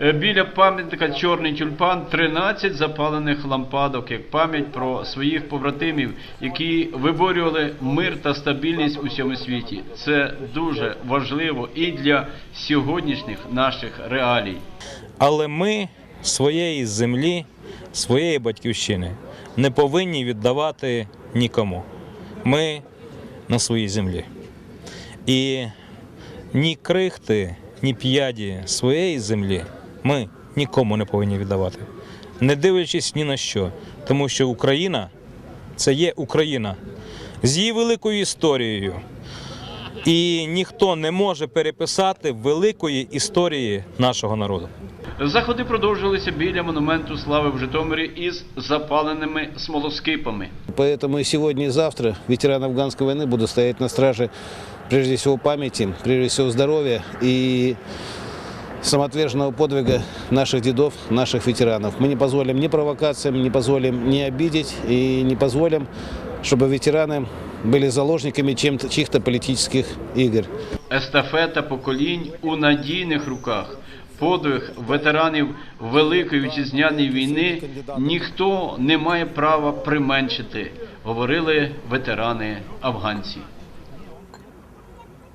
Е, Біля пам'ятника Чорний тюльпан 13 запалених лампадок як пам'ять про своїх побратимів, які виборювали мир та стабільність у всьому світі. Це дуже важливо і для сьогоднішніх наших реалій. Але ми своєї землі, своєї батьківщини не повинні віддавати нікому. Ми на своїй землі. І ні крихти, ні п'яді своєї землі ми нікому не повинні віддавати, не дивлячись ні на що. Тому що Україна це є Україна з її великою історією. І ніхто не може переписати великої історії нашого народу. Заходи продовжилися біля монументу слави в Житомирі із запаленими смолоскипами. Поэтому и сегодня, и завтра ветераны афганской войны будут стоять на страже прежде всего памяти, прежде всего здоровья и самоотверженного подвига наших дедов, наших ветеранов. Мы не позволим ни провокациям, не позволим ни обидеть и не позволим, чтобы ветераны были заложниками чем-то, чьих-то политических игр. Естафета поколінь у надійних руках. Подвиг ветеранів Великої вітчизняної війни ніхто не має права применшити, говорили ветерани афганці.